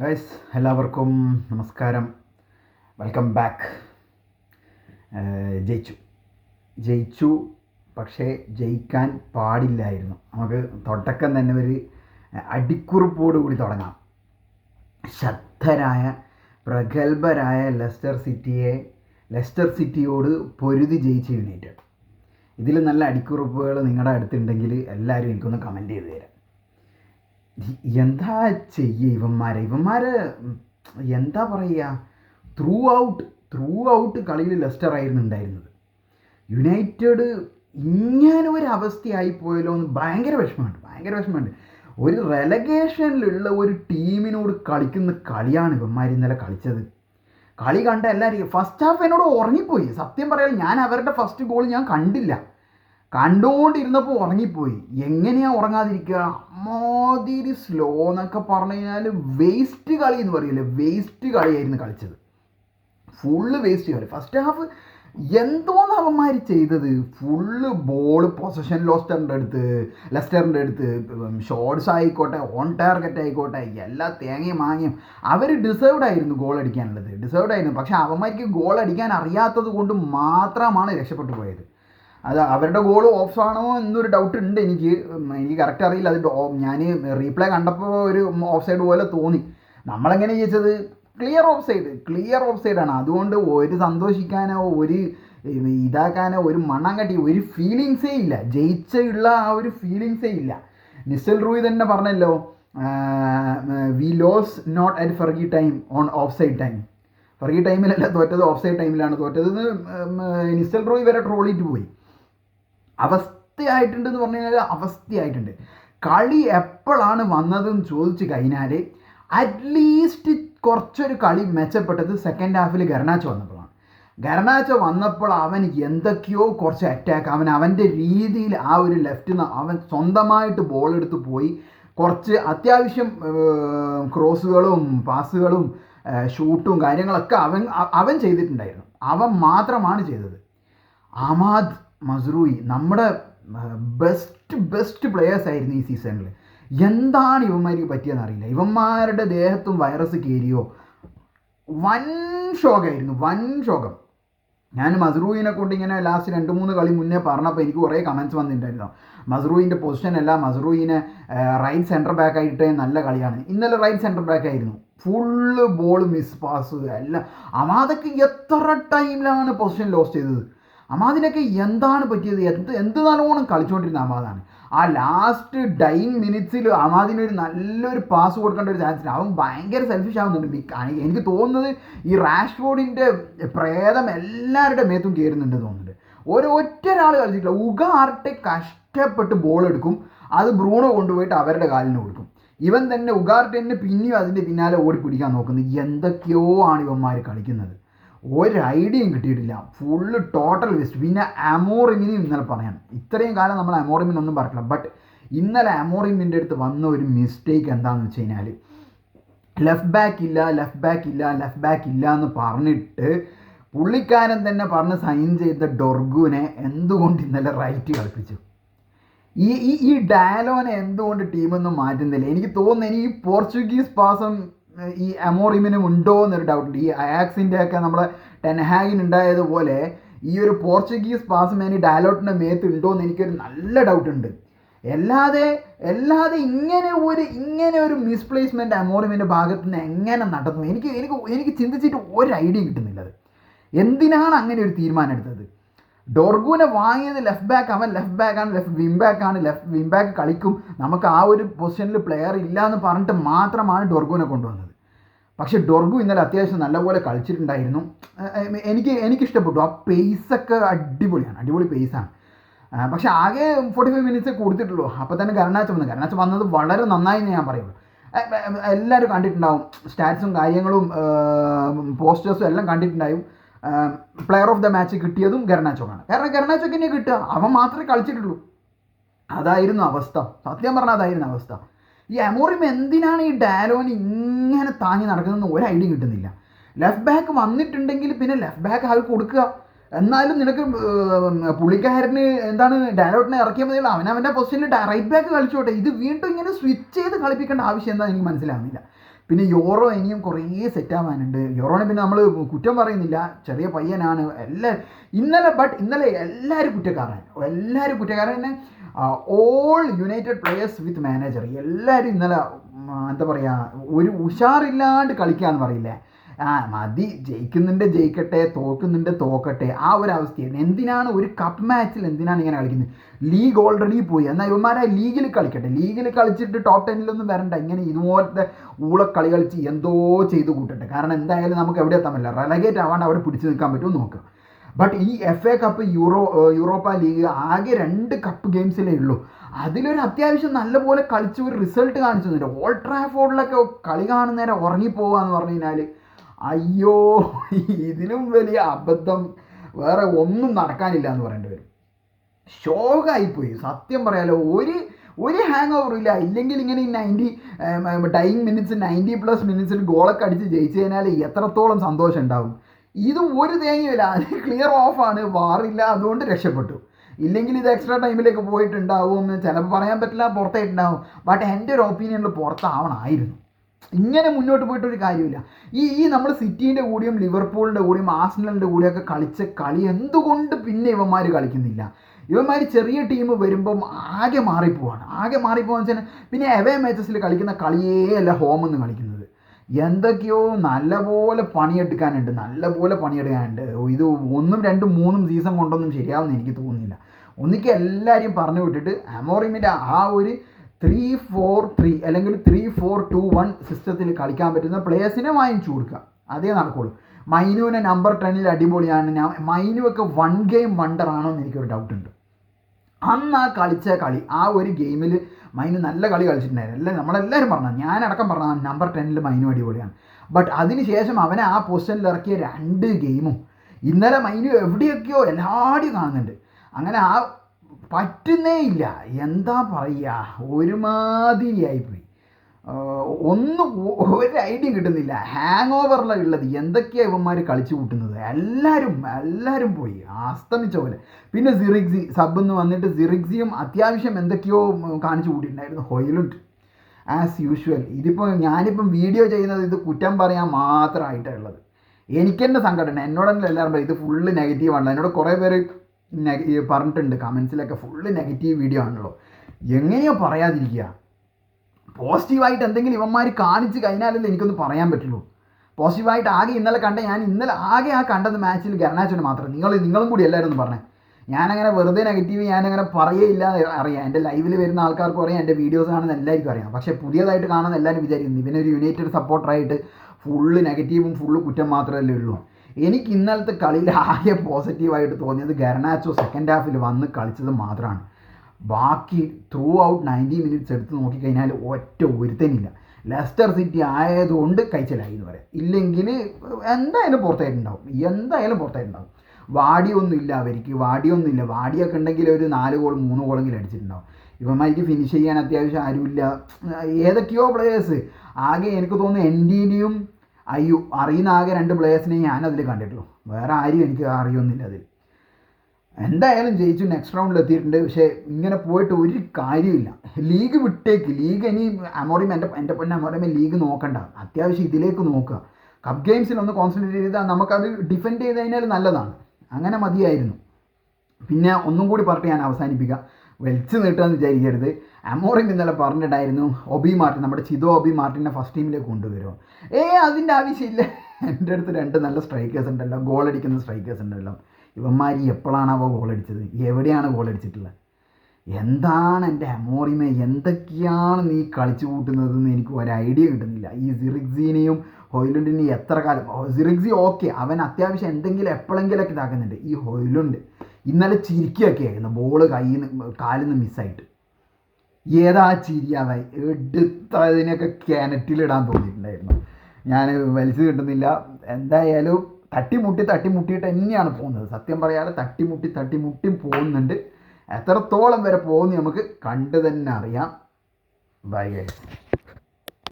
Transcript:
Guys എല്ലാവർക്കും നമസ്കാരം. Welcome back ജയിച്ചു. ജയിച്ചു പക്ഷേ ജയിക്കാൻ പാടില്ലായിരുന്നു. നമുക്ക് തുടക്കം തന്നെ ഒരു അടിക്കുറിപ്പോടുകൂടി തുടങ്ങാം. ശക്തരായ പ്രഗത്ഭരായ ലെസ്റ്റർ സിറ്റിയെ ലെസ്റ്റർ സിറ്റിയോട് പൊരുതി ജയിച്ച യുണൈറ്റഡ് ഇതിൽ നല്ല അടിക്കുറിപ്പുകൾ നിങ്ങളുടെ അടുത്തുണ്ടെങ്കിൽ എല്ലാവരും എനിക്കൊന്ന് കമന്റ് ചെയ്ത് തരാം. എന്താ ചെയ്യുക ഇവന്മാരെ? ഇവന്മാർ എന്താ പറയുക ത്രൂ ഔട്ട് ത്രൂ ഔട്ട് കളിയിൽ ലെസ്റ്റർ ആയിരുന്നു ഉണ്ടായിരുന്നത്. യുണൈറ്റഡ് ഇങ്ങനെ ഒരു അവസ്ഥയായി പോയല്ലോ എന്ന് ഭയങ്കര വിഷമമുണ്ട് ഭയങ്കര വിഷമമുണ്ട്. ഒരു റെലഗേഷനിലുള്ള ഒരു ടീമിനോട് കളിക്കുന്ന കളിയാണ് ഇവന്മാർ ഇന്നലെ കളിച്ചത്. കളി കണ്ട എല്ലാവരും ഫസ്റ്റ് ഹാഫ് എന്നോട് ഉറങ്ങിപ്പോയി. സത്യം പറയാൻ ഞാൻ അവരുടെ ഫസ്റ്റ് ഗോൾ ഞാൻ കണ്ടില്ല. കണ്ടുകൊണ്ടിരുന്നപ്പോൾ ഉറങ്ങിപ്പോയി. എങ്ങനെയാ ഉറങ്ങാതിരിക്കുക? മാതിരി സ്ലോ എന്നൊക്കെ പറഞ്ഞു കഴിഞ്ഞാൽ വേസ്റ്റ് കളി എന്ന് പറയില്ലേ വേസ്റ്റ് കളിയായിരുന്നു കളിച്ചത്. ഫുള്ള് വേസ്റ്റ് കളി. ഫസ്റ്റ് ഹാഫ് എന്തോന്ന് അവന്മാർ ചെയ്തത്? ഫുള്ള് ബോൾ പൊസഷൻ ലോസ്റ്ററിന്റെ അടുത്ത് ലെസ്റ്ററിന്റെ അടുത്ത് ഷോർട്സ് ആയിക്കോട്ടെ ഓൺ ടാർഗറ്റ് ആയിക്കോട്ടെ എല്ലാ തേങ്ങയും മാങ്ങയും. അവർ ഡിസേർവ്ഡ് ആയിരുന്നു ഗോൾ അടിക്കാനുള്ളത്. ഡിസേർവ്ഡ് ആയിരുന്നു. പക്ഷേ അവന്മാർക്ക് ഗോൾ അടിക്കാൻ അറിയാത്തത് കൊണ്ട് മാത്രമാണ് രക്ഷപ്പെട്ടു പോയത്. അത് അവരുടെ ഗോൾ ഓഫ് ആണോ എന്നൊരു ഡൗട്ട് ഉണ്ട് എനിക്ക്. എനിക്ക് കറക്റ്റ് അറിയില്ല. അത് ഞാൻ റീപ്ലേ കണ്ടപ്പോൾ ഒരു ഓഫ് സൈഡ് പോലെ തോന്നി. നമ്മളെങ്ങനെ ചോദിച്ചത് clear off side clear off സൈഡാണ് അതുകൊണ്ട് ഒരു സന്തോഷിക്കാനോ ഒരു ഇതാക്കാനോ ഒരു മണ്ണം കട്ടി ഒരു ഫീലിങ്സേ ഇല്ല. ജയിച്ചുള്ള ആ ഒരു ഫീലിങ്സേ ഇല്ല. നിസൽ റൂയി തന്നെ പറഞ്ഞല്ലോ we lose not at Fergie time on off side time Fergie ടൈമിലല്ല തോറ്റത് ഓഫ് സൈഡ് ടൈമിലാണ് തോറ്റത് നിസൽ റോയ് വരെ ട്രോളിറ്റ് പോയി. അവസ്ഥയായിട്ടുണ്ട് എന്ന് പറഞ്ഞു കഴിഞ്ഞാൽ അവസ്ഥയായിട്ടുണ്ട്. കളി എപ്പോഴാണ് വന്നതെന്ന് ചോദിച്ചു കഴിഞ്ഞാൽ അറ്റ്ലീസ്റ്റ് കുറച്ചൊരു കളി മെച്ചപ്പെട്ടത് സെക്കൻഡ് ഹാഫിൽ ഗർണാച്ച വന്നപ്പോഴാണ്. ഗർണാച്ച വന്നപ്പോൾ അവൻ എന്തൊക്കെയോ കുറച്ച് അറ്റാക്ക് അവൻ അവന്റെ രീതിയിൽ ആ ഒരു ലെഫ്റ്റിൽ നിന്ന് അവൻ സ്വന്തമായിട്ട് ബോൾ എടുത്ത് പോയി. കുറച്ച് അത്യാവശ്യം ക്രോസുകളും പാസുകളും ഷൂട്ടും കാര്യങ്ങളൊക്കെ അവൻ അവൻ ചെയ്തിട്ടുണ്ടായിരുന്നു. അവൻ മാത്രമാണ് ചെയ്തത്. അമാദ് മസ്റൂയി നമ്മുടെ ബെസ്റ്റ് ബെസ്റ്റ് പ്ലെയേഴ്സ് ആയിരുന്നു ഈ സീസണിൽ എന്താണ് ഇവന്മാർക്ക് പറ്റിയെന്ന് അറിയില്ല. ഇവന്മാരുടെ ദേഹത്തും വൈറസ് കയറിയോ വൻ ശോകമായിരുന്നു വൻ ശോകം. ഞാൻ മസ്റൂയിനെ കൊണ്ട് ഇങ്ങനെ ലാസ്റ്റ് രണ്ട് മൂന്ന് കളി മുന്നേ പറഞ്ഞപ്പോൾ എനിക്ക് കുറേ കമൻസ് വന്നിട്ടുണ്ടായിരുന്നു. മസ്റൂയിന്റെ പൊസിഷൻ അല്ല മസ്റൂയിനെ റൈറ്റ് സെന്റർ ബാക്ക് ആയിട്ട് നല്ല കളിയാണ്. ഇന്നലെ റൈറ്റ് സെന്റർ ബാക്ക് ആയിരുന്നു. ഫുള്ള് ബോൾ മിസ് പാസ് എല്ലാം. അമാതൊക്കെ എത്ര ടൈമിലാണ് പൊസിഷൻ ലോസ് ചെയ്തത്? അമാദിനൊക്കെ എന്താണ് പറ്റിയത്? എന്ത് എന്ത് നല്ലോണം കളിച്ചുകൊണ്ടിരുന്ന അമാദാണ്. ആ ലാസ്റ്റ് ഡൈൻ മിനിറ്റ്സിൽ അമാദിന് ഒരു നല്ലൊരു പാസ് കൊടുക്കേണ്ട ഒരു ചാൻസ് അവൻ ഭയങ്കര സെൽഫിഷ് ആവുന്നുണ്ട്. എനിക്ക് തോന്നുന്നത് ഈ റാഷ്ഫോർഡിന്റെ പ്രേതം എല്ലാവരുടെ മേത്തും കയറുന്നുണ്ട് തോന്നുന്നുണ്ട്. ഒരു ഒറ്റ ഒരാൾ കളിച്ചിട്ടില്ല. ഉഗ ആർട്ടെ കഷ്ടപ്പെട്ട് ബോൾ എടുക്കും. അത് ബ്രൂണോ കൊണ്ടുപോയിട്ട് അവരുടെ കാലിന് കൊടുക്കും. ഇവൻ തന്നെ ഉഗാർട്ടെന്നെ പിന്നെയും അതിന്റെ പിന്നാലെ ഓടി പിടിക്കാൻ നോക്കുന്നത് എന്തൊക്കെയോ ആണ് ഇവന്മാർ കളിക്കുന്നത്. ഒരു ഐഡിയയും കിട്ടിയിട്ടില്ല. ഫുള്ള് ടോട്ടൽ വേസ്റ്റ് പിന്നെ അമോറിമിനും ഇന്നലെ പറയണം. ഇത്രയും കാലം നമ്മൾ അമോറിമിനൊന്നും പറഞ്ഞില്ല ബട്ട് ഇന്നലെ അമോറിമിന്റെ അടുത്ത് വന്ന ഒരു മിസ്റ്റേക്ക് എന്താണെന്ന് വെച്ച് കഴിഞ്ഞാൽ ലെഫ്റ്റ് ബാക്ക് ഇല്ല ലെഫ്റ്റ് ബാക്ക് ഇല്ല ലെഫ്റ്റ് ബാക്ക് ഇല്ല എന്ന് പറഞ്ഞിട്ട് പുള്ളിക്കാരൻ തന്നെ പറഞ്ഞ് സൈൻ ചെയ്ത ഡൊർഗുവിനെ എന്തുകൊണ്ട് ഇന്നലെ റൈറ്റ് കളിപ്പിച്ചു? ഈ ഈ ഡയലോനെ എന്തുകൊണ്ട് ടീമൊന്നും മാറ്റുന്നില്ല? എനിക്ക് തോന്നുന്നു ഈ പോർച്ചുഗീസ് പാസം ഈ അമോറിമിനും ഉണ്ടോ എന്നൊരു ഡൗട്ടുണ്ട് ഈ അയാക്സിന്റെ ഒക്കെ നമ്മളെ ടെൻഹാഗിൻ ഉണ്ടായതുപോലെ ഈ ഒരു പോർച്ചുഗീസ് പാസ്മാനി ഡയലോട്ടിന്റെ മേത്ത് ഉണ്ടോ എന്ന് എനിക്കൊരു നല്ല ഡൗട്ട് ഉണ്ട്. അല്ലാതെ അല്ലാതെ ഇങ്ങനെ ഒരു ഇങ്ങനെ ഒരു മിസ്പ്ലേസ്മെന്റ് അമോറിമിന്റെ ഭാഗത്ത് നിന്ന് എങ്ങനെ നടന്നു? എനിക്ക് എനിക്ക് എനിക്ക് ചിന്തിച്ചിട്ട് ഒരു ഐഡിയ കിട്ടുന്നില്ല അത്. എന്തിനാണ് അങ്ങനെ ഒരു തീരുമാനം എടുത്തത്? ഡോർഗുവിനെ വാങ്ങിയത് ലെഫ്റ്റ് ബാക്ക് അവൻ ലെഫ്റ്റ് ബാക്ക് ആണ് ലെഫ്റ്റ് വിം ബാക്ക് ആണ്. ലെഫ്റ്റ് വിം ബാക്ക് കളിക്കും. നമുക്ക് ആ ഒരു പൊസിഷനിൽ പ്ലെയർ ഇല്ല എന്ന് പറഞ്ഞിട്ട് മാത്രമാണ് ഡോർഗുവിനെ കൊണ്ടുവന്നത്. പക്ഷേ ഡൊർഗു ഇന്നലെ അത്യാവശ്യം നല്ലപോലെ കളിച്ചിട്ടുണ്ടായിരുന്നു. എനിക്ക് എനിക്കിഷ്ടപ്പെട്ടു. ആ പേസൊക്കെ അടിപൊളിയാണ്. അടിപൊളി പേസാണ് പക്ഷേ ആകെ ഫോർട്ടി ഫൈവ് മിനിറ്റ്സ് കൊടുത്തിട്ടുള്ളൂ. അപ്പോൾ തന്നെ ഗർണാച്ച വന്നു. ഗർണാച്ച വന്നത് വളരെ നന്നായി എന്ന് ഞാൻ പറയുള്ളൂ എല്ലാവരും കണ്ടിട്ടുണ്ടാവും. സ്റ്റാറ്റ്സും കാര്യങ്ങളും പോസ്റ്റേഴ്സും എല്ലാം കണ്ടിട്ടുണ്ടാവും പ്ലെയർ ഓഫ് ദ മാച്ച് കിട്ടിയതും ഗർണാച്ചോക്കാണ് കാരണം ഗർണാച്ചോക്ക് തന്നെ കിട്ടുക. അവൻ മാത്രമേ കളിച്ചിട്ടുള്ളൂ. അതായിരുന്നു അവസ്ഥ. സത്യം പറഞ്ഞാൽ അതായിരുന്നു അവസ്ഥ. ഈ അമോറിം എന്തിനാണ് ഈ ഡയലോന് ഇങ്ങനെ താങ്ങി നടക്കുന്നതെന്ന് ഒരു ഐഡിയ കിട്ടുന്നില്ല. ലെഫ്റ്റ് ബാക്ക് വന്നിട്ടുണ്ടെങ്കിൽ പിന്നെ ലെഫ്റ്റ് ബാക്ക് ആൾ കൊടുക്കുക. എന്നാലും നിനക്ക് പുള്ളിക്കാരന് എന്താണ് ഡയലോട്ടിനെ ഇറക്കിയാൽ മതിയല്ലോ അവനവന്റെ പൊസിഷനിൽ റൈറ്റ് ബാക്ക് കളിച്ചോട്ടെ. ഇത് വീണ്ടും ഇങ്ങനെ സ്വിച്ച് ചെയ്ത് കളിപ്പിക്കേണ്ട ആവശ്യം എന്താ എനിക്ക് മനസ്സിലാവുന്നില്ല. പിന്നെ യോറോ ഇനിയും കുറേ സെറ്റ് ആവാനുണ്ട്. യോറോനെ പിന്നെ നമ്മൾ കുറ്റം പറയുന്നില്ല. ചെറിയ പയ്യനാണ്. എല്ലാ ഇന്നലെ ബട്ട് ഇന്നലെ എല്ലാവരും കുറ്റക്കാരൻ എല്ലാവരും കുറ്റക്കാരൻ all United players with manager എല്ലാവരും ഇന്നലെ എന്താ പറയുക ഒരു ഉഷാറില്ലാണ്ട് കളിക്കാന്ന് പറയില്ലേ? ആ മതി. ജയിക്കുന്നുണ്ട് ജയിക്കട്ടെ തോക്കുന്നുണ്ട് തോക്കട്ടെ. ആ ഒരു അവസ്ഥയാണ്. എന്തിനാണ് ഒരു കപ്പ് മാച്ചിൽ എന്തിനാണ് ഇങ്ങനെ കളിക്കുന്നത്? ലീഗ് ഓൾറെഡി പോയി. എന്നാൽ ഇവന്മാരെ ലീഗിൽ കളിക്കട്ടെ. ലീഗിൽ കളിച്ചിട്ട് ടോപ്പ് ടെന്നിലൊന്നും വരണ്ട. ഇങ്ങനെ ഇതുപോലത്തെ ഊളക്കളി കളിച്ച് എന്തോ ചെയ്ത് കൂട്ടട്ടെ. കാരണം എന്തായാലും നമുക്ക് എവിടെ എത്താൻ പറ്റില്ല. റെലഗേറ്റ് ആവാണ്ട് അവിടെ പിടിച്ചു നിൽക്കാൻ പറ്റുമോ നോക്കുക ബട്ട് ഈ F A cup euro Europa league ആകെ രണ്ട് കപ്പ് ഗെയിംസിലേ ഉള്ളൂ. അതിലൊരു അത്യാവശ്യം നല്ലപോലെ കളിച്ച് ഒരു റിസൾട്ട് കാണിച്ചു തന്നിട്ട് ഓൾഡ് ട്രാഫോർഡിലൊക്കെ കളി കാണുന്നേരം ഉറങ്ങിപ്പോവുക എന്ന് പറഞ്ഞു കഴിഞ്ഞാൽ അയ്യോ ഇതിലും വലിയ അബദ്ധം. വേറെ ഒന്നും നടക്കാനില്ല എന്ന് പറയേണ്ടി വരും. ഷോക്കായിപ്പോയി സത്യം പറയാലോ ഒരു ഒരു ഹാങ് ഓവർ ഇല്ല. ഇല്ലെങ്കിൽ ഇങ്ങനെ ഈ ninety time minutes ninety plus മിനിറ്റ്സിൽ ഗോളൊക്കെ അടിച്ച് ജയിച്ചു കഴിഞ്ഞാൽ എത്രത്തോളം സന്തോഷം ഉണ്ടാവും. ഇത് ഒരു തേങ്ങയില്ല അത് ക്ലിയർ ഓഫാണ് വാറില്ല. അതുകൊണ്ട് രക്ഷപ്പെട്ടു. ഇല്ലെങ്കിൽ ഇത് എക്സ്ട്രാ ടൈമിലേക്ക് പോയിട്ടുണ്ടാവും. ചിലപ്പോൾ പറയാൻ പറ്റില്ല പുറത്തായിട്ടുണ്ടാവും. ബട്ട് എന്റെ ഒരു ഒപ്പീനിയനിൽ പുറത്താവണമായിരുന്നു ഇങ്ങനെ മുന്നോട്ട് പോയിട്ടൊരു കാര്യമില്ല. ഈ ഈ നമ്മൾ സിറ്റീന്റെ കൂടിയും ലിവർപൂളിന്റെ കൂടിയും ആസ്നലിന്റെ കൂടിയൊക്കെ കളിച്ച കളി എന്തുകൊണ്ട് പിന്നെ ഇവന്മാർ കളിക്കുന്നില്ല? ഇവന്മാർ ചെറിയ ടീം വരുമ്പം ആകെ മാറിപ്പോവാണ്. ആകെ മാറിപ്പോവാന്ന് വെച്ചാൽ പിന്നെ എവേ മാച്ചസിൽ കളിക്കുന്ന കളിയേ അല്ല ഹോമെന്ന് കളിക്കുന്നത്. എന്തൊക്കെയോ നല്ലപോലെ പണിയെടുക്കാനുണ്ട് നല്ലപോലെ പണിയെടുക്കാനുണ്ട്. ഇത് ഒന്നും രണ്ടും മൂന്നും സീസൺ കൊണ്ടൊന്നും ശരിയാവുമെന്ന് എനിക്ക് തോന്നുന്നില്ല. ഒന്നിക്ക് എല്ലാവരെയും പറഞ്ഞു വിട്ടിട്ട് അമോറിമിന്റെ ആ ഒരു ത്രീ ഫോർ ത്രീ അല്ലെങ്കിൽ ത്രീ ഫോർ ടു വൺ സിസ്റ്റത്തിൽ കളിക്കാൻ പറ്റുന്ന പ്ലേയേഴ്സിനെ വാങ്ങിച്ചു കൊടുക്കുക. അതേ നടക്കുള്ളൂ. മൈനുവിനെ നമ്പർ ടെന്നിൽ അടിപൊളിയാണ്. ഞാൻ മൈനുവൊക്കെ വൺ ഗെയിം വണ്ടർ ആണോ എന്ന് എനിക്കൊരു ഡൗട്ട് ഉണ്ട്. അന്ന് ആ കളിച്ച കളി ആ ഒരു ഗെയിമിൽ മൈനു നല്ല കളി കളിച്ചിട്ടുണ്ടായിരുന്നു. എല്ലാം നമ്മളെല്ലാവരും പറഞ്ഞു ഞാനടക്കം പറഞ്ഞു നമ്പർ ടെന്നിൽ മൈനു അടിപൊളിയാണ്. ബട്ട് അതിനുശേഷം അവനെ ആ പൊസിഷനിൽ ഇറക്കിയ രണ്ട് ഗെയിമും ഇന്നലെ മൈനു എവിടെയൊക്കെയോ എല്ലാവരും കാണുന്നുണ്ട്. അങ്ങനെ ആ പറ്റുന്നേ ഇല്ല എന്താ പറയുക? ഒരുമാതിരിയായിപ്പോയി. ഒന്നും ഒരു ഐഡിയ കിട്ടുന്നില്ല. ഹാങ് ഓവറിലാണ് ഉള്ളത്. എന്തൊക്കെയാണ് ഇവന്മാർ കളിച്ചു കൂട്ടുന്നത്? എല്ലാവരും എല്ലാവരും പോയി. അസ്തമിച്ച പോലെ. പിന്നെ സിറിക്സി സബ് എന്ന് വന്നിട്ട് സിറിക്സിയും അത്യാവശ്യം എന്തൊക്കെയോ കാണിച്ചു കൂട്ടിയിട്ടുണ്ടായിരുന്നു. ഹൊയിലുണ്ട്. ആസ് യൂഷ്വൽ ഇതിപ്പോൾ ഞാനിപ്പം വീഡിയോ ചെയ്യുന്നത് ഇത് കുറ്റം പറയാൻ മാത്രമായിട്ടുള്ളത് എനിക്ക് തന്നെ സങ്കടമുണ്ട് എന്നോടല്ല എല്ലാവരും പറയും ഇത് ഫുള്ള് നെഗറ്റീവാണല്ലോ എന്നോട് കുറേ പേര് പറഞ്ഞിട്ടുണ്ട് കമൻസിലൊക്കെ ഫുള്ള് നെഗറ്റീവ് വീഡിയോ ആണല്ലോ. എങ്ങനെയോ പറയാതിരിക്കുക. പോസിറ്റീവായിട്ട് എന്തെങ്കിലും ഇവന്മാർ കാണിച്ച് കഴിഞ്ഞാലല്ലേ എനിക്കൊന്ന് പറയാൻ പറ്റുള്ളൂ. പോസിറ്റീവായിട്ട് ആകെ ഇന്നലെ കണ്ട ഞാൻ ഇന്നലെ ആകെ ആ കണ്ടത് മാച്ചിൽ ഗർണാച്ചോന് മാത്രം. നിങ്ങൾ നിങ്ങളും കൂടി എല്ലാവരും ഒന്ന് പറഞ്ഞേ. ഞാനങ്ങനെ വെറുതെ നെഗറ്റീവ് ഞാനങ്ങനെ പറയേയില്ല അറിയാം. എന്റെ ലൈവിൽ വരുന്ന ആൾക്കാർക്കും അറിയാം എന്റെ വീഡിയോസ് കാണുന്ന എല്ലാവർക്കും അറിയാം. പക്ഷേ പുതിയതായിട്ട് കാണുന്ന എല്ലാവരും വിചാരിക്കുന്നു ഇവനൊരു യുണൈറ്റഡ് സപ്പോർട്ടറായിട്ട് ഫുള്ള് നെഗറ്റീവും ഫുള്ള് കുറ്റം മാത്രമല്ലേ ഉള്ളൂ. എനിക്ക് ഇന്നലത്തെ കളിയിൽ ആകെ പോസിറ്റീവായിട്ട് തോന്നിയത് ഗർണാച്ചോ സെക്കൻഡ് ഹാഫിൽ വന്ന് കളിച്ചത് മാത്രമാണ്. ബാക്കി ത്രൂ ഔട്ട് നയന്റി മിനിറ്റ്സ് എടുത്ത് നോക്കിക്കഴിഞ്ഞാൽ ഒറ്റ ഒരുത്തനില്ല. ലെസ്റ്റർ സിറ്റി ആയതുകൊണ്ട് കഴിച്ചിലായി എന്ന് പറയാം ഇല്ലെങ്കിൽ എന്തായാലും പുറത്തായിട്ടുണ്ടാവും. എന്തായാലും പുറത്തായിട്ടുണ്ടാവും. വാടിയൊന്നും ഇല്ല അവർക്ക്. വാടിയൊന്നും ഇല്ല. വാടിയൊക്കെ ഉണ്ടെങ്കിൽ ഒരു നാല് ഗോൾ മൂന്ന് ഗോളെങ്കിലും അടിച്ചിട്ടുണ്ടാവും. ഇവന്മാർക്ക് ഫിനിഷ് ചെയ്യാൻ അത്യാവശ്യം ആരുമില്ല. ഏതൊക്കെയോ പ്ലേയേഴ്സ് ആകെ എനിക്ക് തോന്നുന്നു എൻ ഡിനെയും അയ്യോ അറിയുന്ന ആകെ രണ്ട് പ്ലേയേഴ്സിനെ ഞാൻ അതിൽ കണ്ടിട്ടുള്ളൂ. വേറെ ആരും എനിക്ക് അറിയൊന്നുമില്ല അതിൽ എന്തായാലും ജയിച്ചു നെക്സ്റ്റ് റൗണ്ടിൽ എത്തിയിട്ടുണ്ട്. പക്ഷേ ഇങ്ങനെ പോയിട്ട് ഒരു കാര്യമില്ല ലീഗ് വിട്ടേക്ക്. ലീഗ് ഇനി അമോറിയം എന്റെ എന്റെ പൊന്നെ അമോറിയം ലീഗ് നോക്കണ്ട. അത്യാവശ്യം ഇതിലേക്ക് നോക്കുക. കപ്പ് ഗെയിംസിൽ ഒന്ന് കോൺസെൻട്രേറ്റ് ചെയ്താൽ നമുക്കത് ഡിഫെൻഡ് ചെയ്ത് കഴിഞ്ഞാൽ നല്ലതാണ്. അങ്ങനെ മതിയായിരുന്നു. പിന്നെ ഒന്നും കൂടി പറഞ്ഞിട്ട് ഞാൻ അവസാനിപ്പിക്കാം. വലിച്ചു നീട്ടാന്ന് വിചാരിക്കരുത്. അമോറിം ഇന്നലെ പറഞ്ഞിട്ടായിരുന്നു ഒബി മാർട്ടിൻ നമ്മുടെ ചിതോ ഒബി മാർട്ടിനെ ഫസ്റ്റ് ടീമിലേക്ക് കൊണ്ടുവരുമോ ഏ അതിന്റെ ആവശ്യമില്ല. എന്റെ അടുത്ത് രണ്ട് നല്ല സ്ട്രൈക്കേഴ്സ് ഉണ്ടല്ലോ ഗോൾ അടിക്കുന്ന സ്ട്രൈക്കേഴ്സ് ഉണ്ടല്ലോ. ഇവന്മാർ അവ ഗോൾ അടിച്ചത്? എവിടെയാണ് ഗോൾ അടിച്ചിട്ടുള്ളത്? എന്താണ് എന്റെ അമോറിമെ എന്തൊക്കെയാണ് നീ കളിച്ചു കൂട്ടുന്നതെന്ന് എനിക്ക് ഒരു ഐഡിയ കിട്ടുന്നില്ല. ഈ സിറിക്സിനെയും ഹൊയിലുണ്ടിനെയും എത്ര കാലം? സിറിക്സി ഓക്കെ അവൻ അത്യാവശ്യം എന്തെങ്കിലും എപ്പോഴെങ്കിലൊക്കെ ഇതാക്കുന്നുണ്ട്. ഈ ഹൊയിലുണ്ട്. ഇന്നലെ ചിരിക്കുകയൊക്കെ ആയിരുന്നു ബോൾ കയ്യിൽ നിന്ന് കാലിൽ നിന്ന് മിസ്സായിട്ട് ഏതാ ചിരിയാവായി എടുത്തതിനൊക്കെ കിണറ്റിലിടാൻ തോന്നിയിട്ടുണ്ടായിരുന്നു. ഞാൻ വലിച്ചു കിട്ടുന്നില്ല. എന്തായാലും തട്ടിമുട്ടി തട്ടിമുട്ടിയിട്ട് തന്നെയാണ് പോകുന്നത്. സത്യം പറയാതെ തട്ടിമുട്ടി തട്ടിമുട്ടി പോകുന്നുണ്ട്. എത്രത്തോളം വരെ പോകുന്നു നമുക്ക് കണ്ടു തന്നെ അറിയാം. Bye guys